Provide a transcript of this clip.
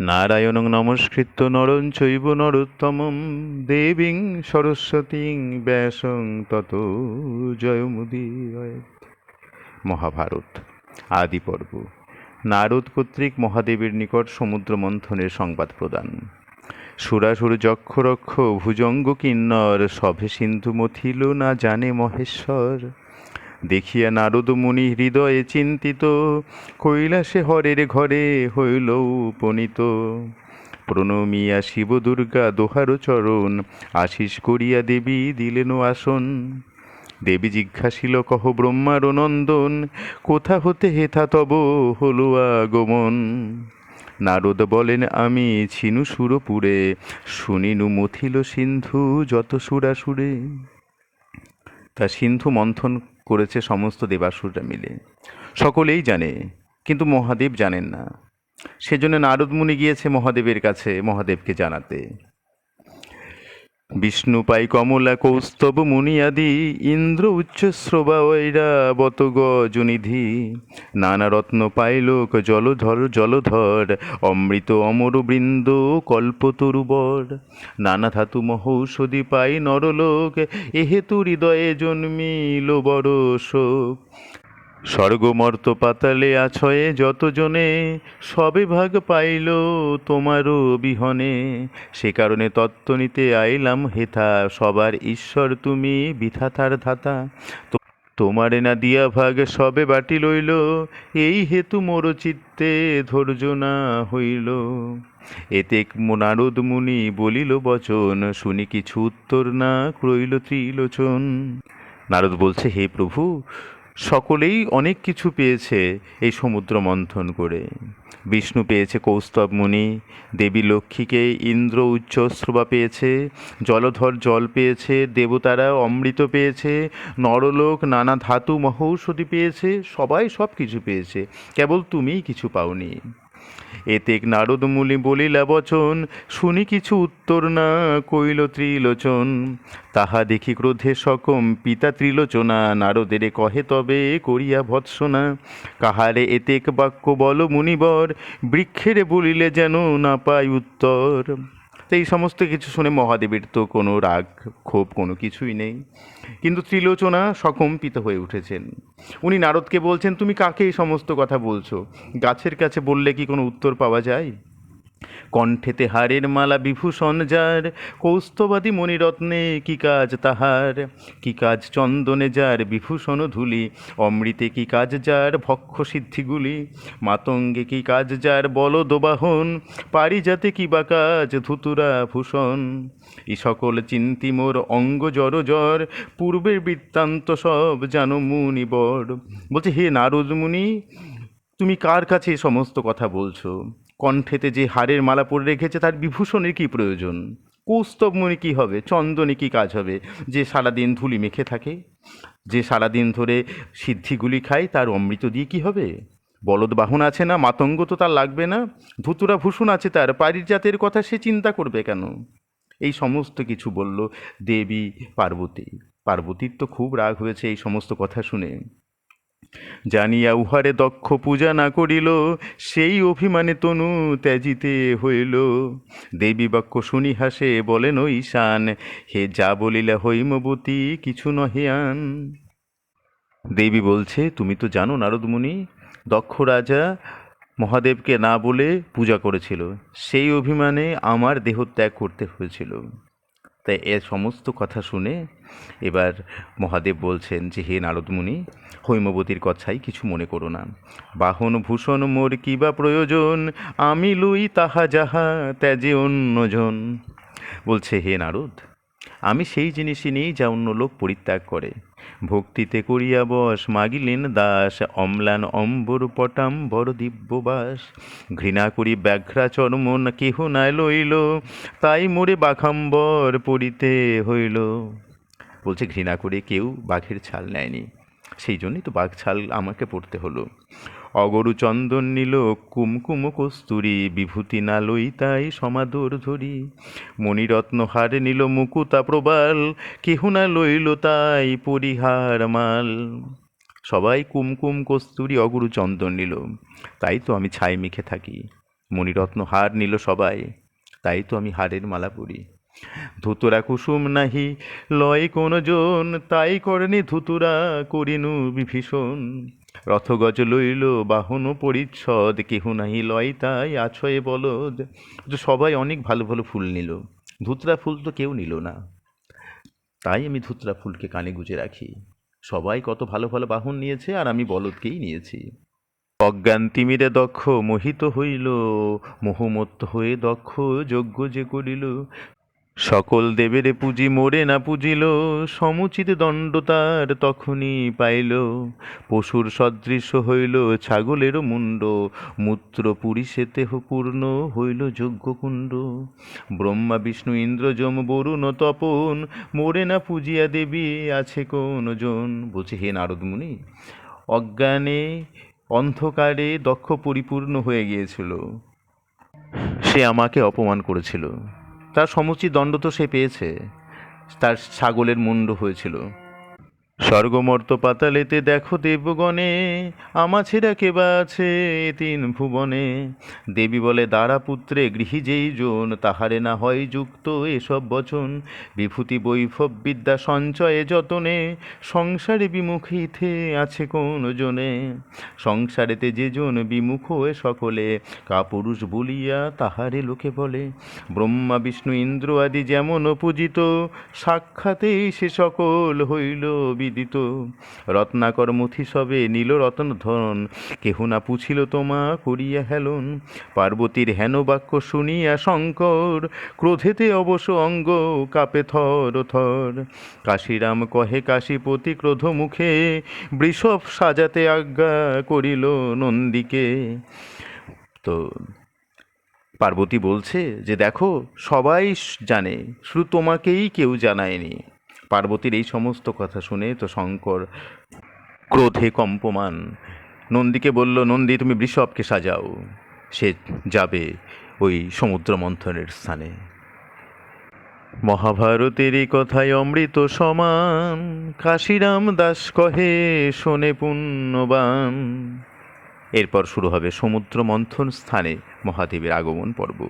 নারায়ণং নমস্কৃত্য নরং চৈব নরোত্তমম, দেবীং সরস্বতীং ব্যাসং তত জয়মুদীরয় মহাভারত আদি পর্ব নারদ কর্তৃক মহাদেবের নিকট সমুদ্র মন্থনের সংবাদ প্রদান। সুরাসুর যক্ষরক্ষ ভুজঙ্গ কিন্নর, সভে সিন্ধু মথিল না জানে মহেশ্বর। দেখিয়া নারদ মুনি হৃদয়ে চিন্তিত, কৈলাসে হরের ঘরে হইল উপনীত। প্রণমিয়া শিব দুর্গা দোহার চরণ আশিস করিয়া দেবী দিলেন আসন। দেবী জিজ্ঞাসিল, কহ ব্রহ্মার নন্দন, কোথা হতে হেথা তব হলো আগমন? নারদ বলেন, আমি ছিনু সুরপুরে, শুনিনু মথিল সিন্ধু যত সুরাসুরে। তা সিন্ধু মন্থন করেছে সমস্ত দেবাসুররা মিলে। সকলেই জানে, কিন্তু মহাদেব জানেন না। সেজন্য নারদমুনি গিয়েছে মহাদেবের কাছে, মহাদেবকে জানাতে। বিষ্ণু পাই কমলা কৌস্তব মুনিয়াদি, ইন্দ্র উচ্চ শ্রবা ঐরা বত গজনিধি। নানা রত্ন পাইলোক জলধর জলধর, অমৃত অমর বৃন্দ কল্পতরুবর নানা ধাতু মহৌষধি পাই নরলোক, এহেতু হৃদয়ে জন্মিল বড় শোক। স্বর্গমর্ত পাতালে আছয়ে যতজনে সবে ভাগ পাইল তোমারও বিহনে সে কারণে তত্ত্ব নিতে আইলাম হেথা, সবার ঈশ্বর তুমি বিধাতার ধাতা। তোমারে না দিয়া ভাগ সবে বাটি লইল, এই হেতু মোর চিত্তে ধৈর্য না হইল। এতে নারদ মুনি বলিল, বচন, শুনি কিছু উত্তর না ক্রইল ত্রিলোচন। নারদ বলছে, হে প্রভু সকলেই অনেক কিছু পেয়েছে এই সমুদ্র মন্থন করে। বিষ্ণু পেয়েছে কৌস্তব মুনি দেবী লক্ষ্মীকে ইন্দ্র উচ্চশ্রবা পেয়েছে, জলধর জল পেয়েছে, দেবতারা অমৃত পেয়েছে, নরলোক, নানা ধাতু মহৌষধি পেয়েছে, সবাই সব কিছু পেয়েছে। কেবল তুমিই কিছু পাওনি। এতে নারদমূলি বলিলা, বচন, শুনি কিছু উত্তর না, কইল ত্রিলোচন। তাহা দেখি ক্রোধে সকম, পিতা ত্রিলোচনা, নারদের কহে তবে, করিয়া ভৎসনা। কাহারে এতেক বাক্য বল মুনিবর, বৃক্ষেরে বলিলে যেন না পাই উত্তর। তো এই সমস্ত কিছু শুনে মহাদেবের তো কোনো রাগ, ক্ষোভ কোনো কিছুই নেই। কিন্তু ত্রিলোচনা সকম্পিত হয়ে উঠেছেন। উনি নারদকে বলছেন, তুমি কাকে এই সমস্ত কথা বলছো? গাছের কাছে বললে কি কোনো উত্তর পাওয়া যায়? কণ্ঠেতে হারের মালা বিভূষণ যার, কৌস্তবাদী মণিরত্নে কি কাজ তাহার? কি কাজ চন্দনে যার বিভূষণ ধুলি? অমৃতে কি কাজ যার ভক্ষ সিদ্ধিগুলি? মাতঙ্গে কি কাজ যার বলদবাহন? পারিজাতে কি বা কাজ ধুতুরা ভূষণ? ই সকল চিন্তি মোর অঙ্গ জর জ্বর পূর্বের বৃত্তান্ত সব জানো মুনিবর বলছে, হে নারদ মুনি, তুমি কার কাছে সমস্ত কথা বলছো? কণ্ঠেতে যে হারের মালা পরে রেখেছে তার বিভূষণের কি প্রয়োজন? কৌস্তব মনে কী হবে? চন্দনে কী কাজ হবে? যে সারাদিন ধুলি মেখে থাকে, যে সারাদিন ধরে সিদ্ধিগুলি খায়, তার অমৃত দিয়ে কি হবে? বলদ বাহন আছে না, মাতঙ্গ তো তার লাগবে না, ধুতুরা ভূষণ আছে তার, পারিজাতের কথা সে চিন্তা করবে কেন? এই সমস্ত কিছু বলল দেবী পার্বতী। পার্বতীর তো খুব রাগ হয়েছে এই সমস্ত কথা শুনে। জানিয়া উহারে দক্ষ পূজা না করিল, সেই অভিমানে তনু ত্যাজিতে হইল। দেবী বাক্য শুনি হাসে বলেন, ঈশান, হে যা বলিলা হৈমবতী, কিছু নহে আন। দেবী বলছে, তুমি তো জানো নারদমুনি, দক্ষ রাজা মহাদেবকে না বলে পূজা করেছিল। সেই অভিমানে আমার দেহত্যাগ করতে হয়েছিল। তাই এ সমস্ত কথা শুনে এবার মহাদেব বলছেন যে, হে নারদমুনি, হৈমবতীর কথাই কিছু মনে করো না। বাহন ভূষণ মোর কিবা প্রয়োজন? আমি লুই তাহা যাহা ত্যাজে অন্যজন। বলছে, হে নারদ আমি সেই জিনিসই নেই যা অন্য লোক পরিত্যাগ করে। ভক্তিতে করিয়া বস, মাগিলেন দাস, অম্লান অম্বর পটাম বড় দিব্যবাস ঘৃণা করি ব্যাঘ্রা চর্ম কেহ নাই লইল, তাই মোরে বাখাম্বর পড়িতে হইল। বলছে, ঘৃণা করে কেউ বাঘের ছাল নেয়নি। সেই জন্যই তো বাঘ ছাল আমাকে পড়তে হলো। অগরু চন্দন নিল, কুমকুম কস্তুরি, বিভূতি না লই তাই সমাদর ধরি। মণিরত্ন হার নিল মুকুতা প্রবাল, কেহ না লইল তাই পরিহার মাল। সবাই কুমকুম কস্তুরি, অগুরু চন্দন নিল। তাই তো আমি ছাই মেখে থাকি। মণিরত্ন হার নিল সবাই, তাই তো আমি হারের মালা পরি। ধুতুরা কুসুম নাহি, লয় কোন জন, তাই করেনি ধুতুরা, করিনু বিভীষণ। রথগজ লইল, বাহন পরিচ্ছদ, কেহ নাহি লয় তাই আছয়ে বলদ। যে সবাই অনেক ভালো ভালো ফুল নিল। ধুতরা ফুল তো কেউ নিল না। তাই আমি ধুতরা ফুলকে কানে গুজে রাখি। সবাই কত ভালো ভালো বাহন নিয়েছে, আর আমি বলদকেই নিয়েছি। অজ্ঞান তিমিরে দক্ষ, মোহিত হইল, মোহমত্ত হয়ে দক্ষ, যজ্ঞ যে করিল। সকল দেবেরে পুঁজি মোরে না পুজিল, সমুচিত দণ্ড তার তখনই পাইল। পশুর সদৃশ্য হইল ছাগলেরও মুণ্ড, মূত্র পুরীষে দেহ পূর্ণ হইল যজ্ঞকুণ্ড ব্রহ্মা, বিষ্ণু, ইন্দ্র, যম, বরুণ, তপন, মোরে না পূজিয়া দেবী আছে কোন জন? বলছে, হে নারদমুনি অজ্ঞানে, অন্ধকারে দক্ষ পরিপূর্ণ হয়ে গিয়েছিল। সে আমাকে অপমান করেছিল। তার সমুচিত দণ্ড তো সে পেয়েছে। তার ছাগলের মুন্ড হয়েছিল। স্বর্গমর্ত পাতালেতে দেখো দেবগণে আমা ছেড়া কেবা আছে তিন ভুবনে? দেবী বলে, দ্বারা পুত্রে গৃহী যেই জন তাহারে না হয় যুক্ত এসব বচন। বিভূতি বৈভব বিদ্যা সঞ্চয়ে যতনে, সংসারে বিমুখ ইথে আছে কোন জনে? সংসারেতে যে জন বিমুখ হয়ে সকলে, কাপুরুষ বলিয়া তাহারে লোকে বলে। ব্রহ্মা, বিষ্ণু, ইন্দ্র আদি যেমন পূজিত সাক্ষাতেই সে সকল হইল বিদিত রত্নাকর মুথি সবে নীল রতন ধন। কেহ না পুছিল তোমা করিয়া হেলন। পার্বতীর হেন বাক্য শুনিয়া শঙ্কর, ক্রোধেতে অবশ্য অঙ্গ কাপে থর থর। কাশিরাম কহে, কাশীপতি ক্রোধ মুখে, বৃষভ সাজাতে আজ্ঞা করিল নন্দীকে। তো পার্বতী বলছে যে, দেখো, সবাই জানে, শুধু তোমাকেই কেউ জানায়নি। পার্বতীর এই সমস্ত কথা শুনে তো শঙ্কর ক্রোধে কম্পমান। নন্দীকে বলল, নন্দী, তুমি বৃষভকে সাজাও। সে যাবে ওই সমুদ্র মন্থনের স্থানে। মহাভারতের এই কথায় অমৃত সমান, কাশিরাম দাস কহে, শোনে পুণ্যবান। এরপর শুরু হবে সমুদ্র মন্থন স্থানে মহাদেবের আগমন পর্ব।